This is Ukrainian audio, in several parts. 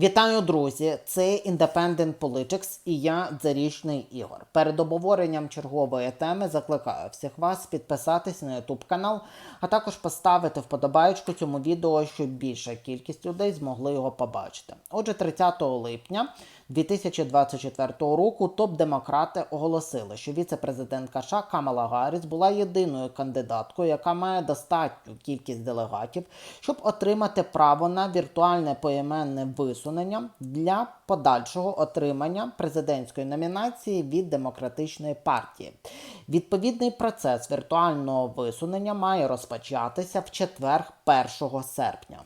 Вітаю, друзі! Це Independent Politics і я Зарічний Ігор. Перед обговоренням чергової теми закликаю всіх вас підписатись на YouTube канал, а також поставити вподобайку цьому відео, щоб більша кількість людей змогли його побачити. Отже, 30 липня 2024 року топ-демократи оголосили, що віце-президентка США Камала Гарріс була єдиною кандидаткою, яка має достатню кількість делегатів, щоб отримати право на віртуальне поіменне висунення для подальшого отримання президентської номінації від демократичної партії. Відповідний процес віртуального висунення має розпочатися в четвер, 1 серпня.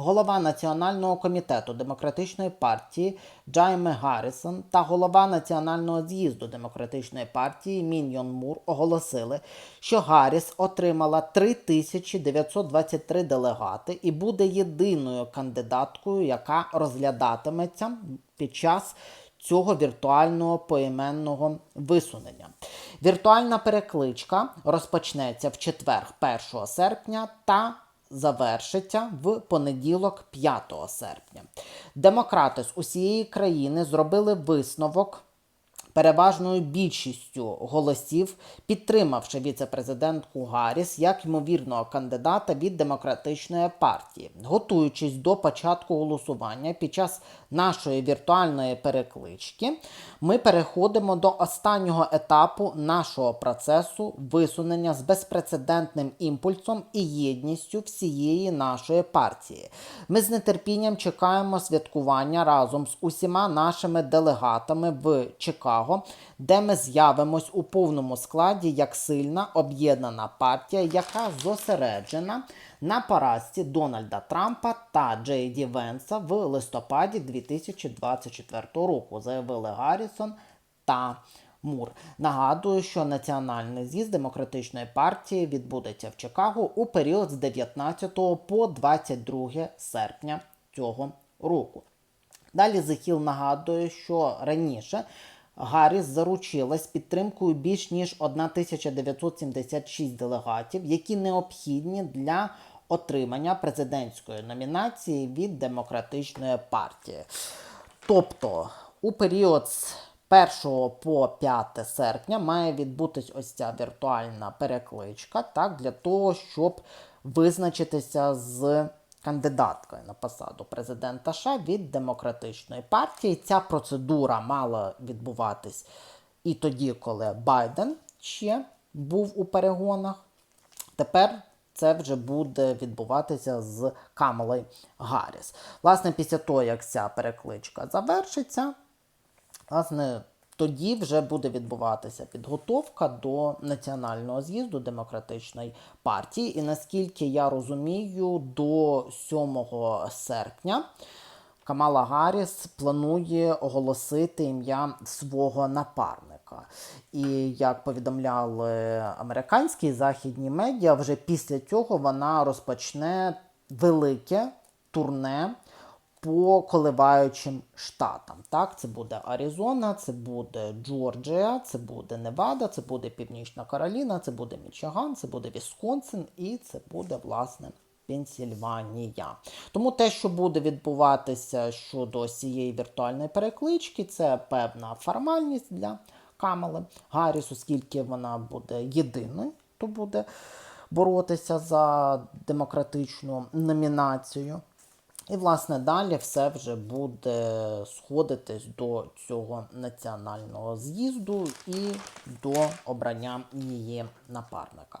Голова Національного комітету демократичної партії Джайме Гаррісон та голова Національного з'їзду демократичної партії Міньйон Мур оголосили, що Гарріс отримала 3923 делегати і буде єдиною кандидаткою, яка розглядатиметься під час цього віртуального поіменного висунення. Віртуальна перекличка розпочнеться в четвер, 1 серпня та завершиться в понеділок 5 серпня. Демократи з усієї країни зробили висновок переважною більшістю голосів, підтримавши віце-президентку Гарріс як ймовірного кандидата від демократичної партії, готуючись до початку голосування під час нашої віртуальної переклички, ми переходимо до останнього етапу нашого процесу висунення з безпрецедентним імпульсом і єдністю всієї нашої партії. Ми з нетерпінням чекаємо святкування разом з усіма нашими делегатами в Чикаго, де ми з'явимось у повному складі як сильна об'єднана партія, яка зосереджена на поразці Дональда Трампа та Джей Ді Венса в листопаді 2024 року, заявили Гаррісон та Мур. Нагадую, що національний з'їзд демократичної партії відбудеться в Чикаго у період з 19 по 22 серпня цього року. Далі Захіл нагадує, що раніше Гарріс заручилась підтримкою більш ніж 1976 делегатів, які необхідні для отримання президентської номінації від демократичної партії. Тобто у період з 1 по 5 серпня має відбутись ось ця віртуальна перекличка, так, для того, щоб визначитися з кандидаткою на посаду президента США від демократичної партії. Ця процедура мала відбуватись і тоді, коли Байден ще був у перегонах. Тепер це вже буде відбуватися з Камалою Гарріс. Власне, після того, як ця перекличка завершиться, власне, тоді вже буде відбуватися підготовка до національного з'їзду демократичної партії. І наскільки я розумію, до 7 серпня Камала Гарріс планує оголосити ім'я свого напарника. І як повідомляли американські і західні медіа, вже після цього вона розпочне велике турне по коливаючим штатам. Так, Це буде Аризона, це буде Джорджія, це буде Невада, це буде Північна Кароліна, це буде Мічиган, це буде Вісконсин і це буде, власне, Пенсільванія. Тому те, що буде відбуватися щодо цієї віртуальної переклички, це певна формальність для Камали Гарріс, оскільки вона буде єдиною, хто буде боротися за демократичну номінацію. І, власне, далі все вже буде сходитись до цього національного з'їзду і до обрання її напарника.